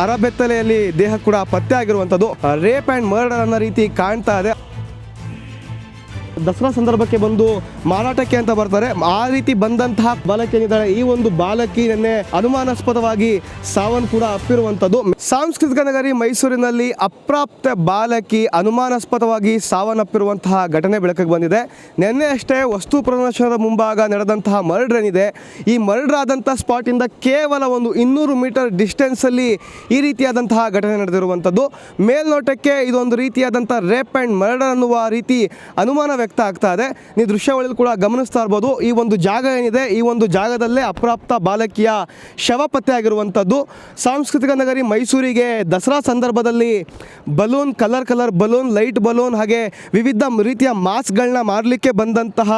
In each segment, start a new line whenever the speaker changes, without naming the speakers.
ಅರಬೆತ್ತಲೆಯಲ್ಲಿ ದೇಹ ಕೂಡ ಪತ್ತೆ ಆಗಿರುವಂತದ್ದು. ರೇಪ್ ಅಂಡ್ ಮರ್ಡರ್ ಅನ್ನೋ ರೀತಿ ಕಾಣ್ತಾ ಇದೆ. ದಸರಾ ಸಂದರ್ಭಕ್ಕೆ ಬಂದು ಮಾರಾಟಕ್ಕೆ ಅಂತ ಬರ್ತಾರೆ. ಆ ರೀತಿ ಬಂದಂತಹ ಬಾಲಕಿ ಏನಿದ್ದಾಳೆ, ಈ ಒಂದು ಬಾಲಕಿ ನಿನ್ನೆ ಅನುಮಾನಾಸ್ಪದವಾಗಿ ಸಾವನ್ ಕೂಡ ಅಪ್ಪಿರುವಂಥದ್ದು ಸಾಂಸ್ಕೃತಿಕ ನಗರಿ ಮೈಸೂರಿನಲ್ಲಿ ಅಪ್ರಾಪ್ತ ಬಾಲಕಿ ಅನುಮಾನಾಸ್ಪದವಾಗಿ ಸಾವನ್ನಪ್ಪಿರುವಂತಹ ಘಟನೆ ಬೆಳಕಿಗೆ ಬಂದಿದೆ. ನಿನ್ನೆ ಅಷ್ಟೇ ವಸ್ತು ಪ್ರದರ್ಶನದ ಮುಂಭಾಗ ನಡೆದಂತಹ ಮರ್ಡರ್ ಏನಿದೆ, ಈ ಮರ್ಡರ್ ಆದಂಥ ಸ್ಪಾಟಿಂದ ಕೇವಲ ಒಂದು ಇನ್ನೂರು ಮೀಟರ್ ಡಿಸ್ಟೆನ್ಸಲ್ಲಿ ಈ ರೀತಿಯಾದಂತಹ ಘಟನೆ ನಡೆದಿರುವಂಥದ್ದು ಮೇಲ್ನೋಟಕ್ಕೆ ಇದೊಂದು ರೀತಿಯಾದಂಥ ರೇಪ್ ಆ್ಯಂಡ್ ಮರ್ಡರ್ ಅನ್ನುವ ರೀತಿ ಅನುಮಾನ ವ್ಯಕ್ತ ಆಗ್ತಾ ಇದೆ. ನೀವು ದೃಶ್ಯಾವಳಿಯಲ್ಲಿ ಕೂಡ ಗಮನಿಸ್ತಾ ಇರ್ಬೋದು, ಈ ಒಂದು ಜಾಗ ಏನಿದೆ, ಈ ಒಂದು ಜಾಗದಲ್ಲೇ ಅಪ್ರಾಪ್ತ ಬಾಲಕಿಯ ಶವ ಪತ್ತೆ ಆಗಿರುವಂಥದ್ದು. ಸಾಂಸ್ಕೃತಿಕ ನಗರಿ ಮೈಸೂರಿಗೆ ದಸರಾ ಸಂದರ್ಭದಲ್ಲಿ balloon, colour colour balloon, light balloon, ಹಾಗೆ ವಿವಿಧ ರೀತಿಯ ಮಾಸ್ಕ್ಗಳನ್ನ ಮಾರಲಿಕ್ಕೆ ಬಂದಂತಹ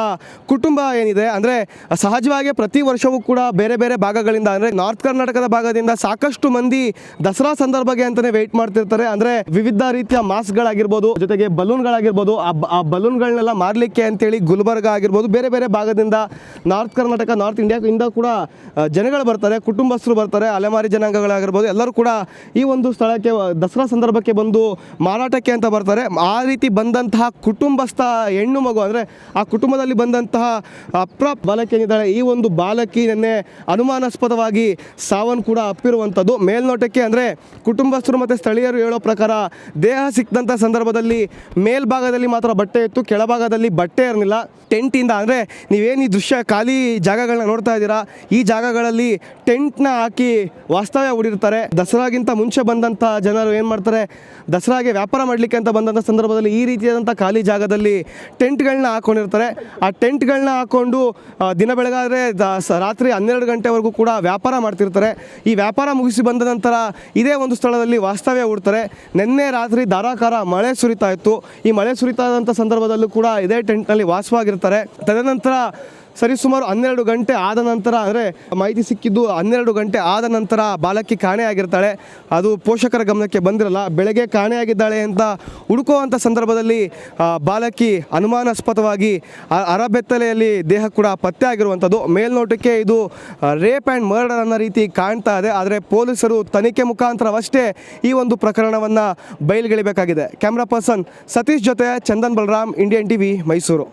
ಕುಟುಂಬ ಏನಿದೆ. ಅಂದರೆ ಸಹಜವಾಗಿ ಪ್ರತಿ ವರ್ಷವೂ ಕೂಡ ಬೇರೆ ಬೇರೆ ಭಾಗಗಳಿಂದ, ಅಂದರೆ ನಾರ್ತ್ ಕರ್ನಾಟಕದ ಭಾಗದಿಂದ ಸಾಕಷ್ಟು ಮಂದಿ ದಸರಾ ಸಂದರ್ಭಕ್ಕೆ ಅಂತಲೇ ವೆಯ್ಟ್ ಮಾಡ್ತಿರ್ತಾರೆ. ಅಂದರೆ ವಿವಿಧ ರೀತಿಯ ಮಾಸ್ಕ್ಗಳಾಗಿರ್ಬೋದು, ಜೊತೆಗೆ ಬಲೂನ್ಗಳಾಗಿರ್ಬೋದು. ಆ ಬಲೂನ್ಗಳನ್ನೆಲ್ಲ ಮಾರಲಿಕ್ಕೆ ಅಂತೇಳಿ ಗುಲ್ಬರ್ಗ ಆಗಿರ್ಬೋದು, ಬೇರೆ ಬೇರೆ ಭಾಗದಿಂದ ನಾರ್ತ್ ಕರ್ನಾಟಕ, ನಾರ್ತ್ ಇಂಡಿಯಾದಿಂದ ಕೂಡ ಜನಗಳು ಬರ್ತಾರೆ, ಕುಟುಂಬಸ್ಥರು ಬರ್ತಾರೆ, ಅಲೆಮಾರಿ ಜನಾಂಗಗಳಾಗಿರ್ಬೋದು, ಎಲ್ಲರೂ ಕೂಡ ಈ ಒಂದು ಸ್ಥಳಕ್ಕೆ, ದಸರಾ ಸಂದರ್ಭಕ್ಕೆ ಬಂದು ಮಾರಾಟಕ್ಕೆ ಅಂತ ಬರ್ತಾರೆ. ಆ ರೀತಿ ಬಂದಂತಹ ಕುಟುಂಬಸ್ಥ ಹೆಣ್ಣು ಮಗು ಅಂದರೆ, ಆ ಕುಟುಂಬದಲ್ಲಿ ಬಂದಂತಹ ಅಪ್ರಾಪ್ ಬಾಲಕಿ ಈ ಒಂದು ಬಾಲಕಿ ನಿನ್ನೆ ಅನುಮಾನಾಸ್ಪದವಾಗಿ ಸಾವನ್ನು ಕೂಡ ಅಪ್ಪಿರುವಂಥದ್ದು. ಮೇಲ್ನೋಟಕ್ಕೆ ಅಂದರೆ ಕುಟುಂಬಸ್ಥರು ಮತ್ತು ಸ್ಥಳೀಯರು ಹೇಳೋ ಪ್ರಕಾರ ದೇಹ ಸಿಕ್ಕಿದಂಥ ಸಂದರ್ಭದಲ್ಲಿ ಮೇಲ್ಭಾಗದಲ್ಲಿ ಮಾತ್ರ ಬಟ್ಟೆ ಇತ್ತು ಕೆಳಭಾಗದಲ್ಲಿ ಬಟ್ಟೆ ಇರಲಿಲ್ಲ ಟೆಂಟಿಂದ ಅಂದರೆ ನೀವೇನು ಈ ದೃಶ್ಯ ಖಾಲಿ ಜಾಗಗಳನ್ನ ನೋಡ್ತಾ ಇದ್ದೀರಾ? ಈ ಜಾಗಗಳಲ್ಲಿ ಟೆಂಟ್ನ ಹಾಕಿ ವಾಸ್ತವ್ಯ ಹೂಡಿರ್ತಾರೆ. ದಸರಾಗಿಂತ ಮುಂಚೆ ಬಂದಂಥ ಜನರು ಏನು ಮಾಡ್ತಾರೆ? ದಸರಾಗೆ ವ್ಯಾಪಾರ ಮಾಡಲಿಕ್ಕೆ ಅಂತ ಬಂದಂಥ ಸಂದರ್ಭದಲ್ಲಿ ಈ ರೀತಿಯಾದಂಥ ಖಾಲಿ ಜಾಗದಲ್ಲಿ ಟೆಂಟ್ಗಳನ್ನ ಹಾಕ್ಕೊಂಡಿರ್ತಾರೆ ಆ ಟೆಂಟ್ಗಳನ್ನ ಹಾಕ್ಕೊಂಡು ದಿನ ಬೆಳಗಾದರೆ ರಾತ್ರಿ ಹನ್ನೆರಡು ಗಂಟೆವರೆಗೂ ಕೂಡ ವ್ಯಾಪಾರ ಮಾಡ್ತಿರ್ತಾರೆ. ಈ ವ್ಯಾಪಾರ ಮುಗಿಸಿ ಬಂದ ನಂತರ ಇದೇ ಒಂದು ಸ್ಥಳದಲ್ಲಿ ವಾಸ್ತವ್ಯ ಹೂಡ್ತಾರೆ. ನಿನ್ನೆ ರಾತ್ರಿ ಧಾರಾಕಾರ ಮಳೆ ಸುರಿತಾ ಇತ್ತು. ಈ ಮಳೆ ಸುರಿತಾದಂಥ ಸಂದರ್ಭದಲ್ಲೂ ಕೂಡ ಇದೇ ಟೆಂಟ್ನಲ್ಲಿ ವಾಸವಾಗಿರ್ತಾರೆ. ತದನಂತರ ಸರಿಸುಮಾರು ಹನ್ನೆರಡು ಗಂಟೆ ಆದ ನಂತರ ಅಂದರೆ ಮಾಹಿತಿ ಸಿಕ್ಕಿದ್ದು ಹನ್ನೆರಡು ಗಂಟೆ ಆದ ನಂತರ ಬಾಲಕಿ ಕಾಣೆಯಾಗಿರ್ತಾಳೆ ಅದು ಪೋಷಕರ ಗಮನಕ್ಕೆ ಬಂದಿರಲ್ಲ, ಬೆಳಗ್ಗೆ ಕಾಣೆಯಾಗಿದ್ದಾಳೆ ಅಂತ ಹುಡುಕುವಂಥ ಸಂದರ್ಭದಲ್ಲಿ ಬಾಲಕಿ ಅನುಮಾನಾಸ್ಪದವಾಗಿ ಅರಬೆತ್ತಲೆಯಲ್ಲಿ ದೇಹ ಕೂಡ ಪತ್ತೆ ಆಗಿರುವಂಥದ್ದು ಮೇಲ್ನೋಟಕ್ಕೆ ಇದು ರೇಪ್ ಆ್ಯಂಡ್ ಮರ್ಡರ್ ಅನ್ನೋ ರೀತಿ ಕಾಣ್ತಾ ಇದೆ. ಆದರೆ ಪೊಲೀಸರು ತನಿಖೆ ಮುಖಾಂತರವಷ್ಟೇ ಈ ಒಂದು ಪ್ರಕರಣವನ್ನು ಬಯಲುಗೆಳಿಬೇಕಾಗಿದೆ. ಕ್ಯಾಮ್ರಾ ಪರ್ಸನ್ ಸತೀಶ್ ಜೊತೆ ಚಂದನ್ ಬಲರಾಮ್, ಇಂಡಿಯನ್ ಟಿವಿ ಮೈಸೂರು.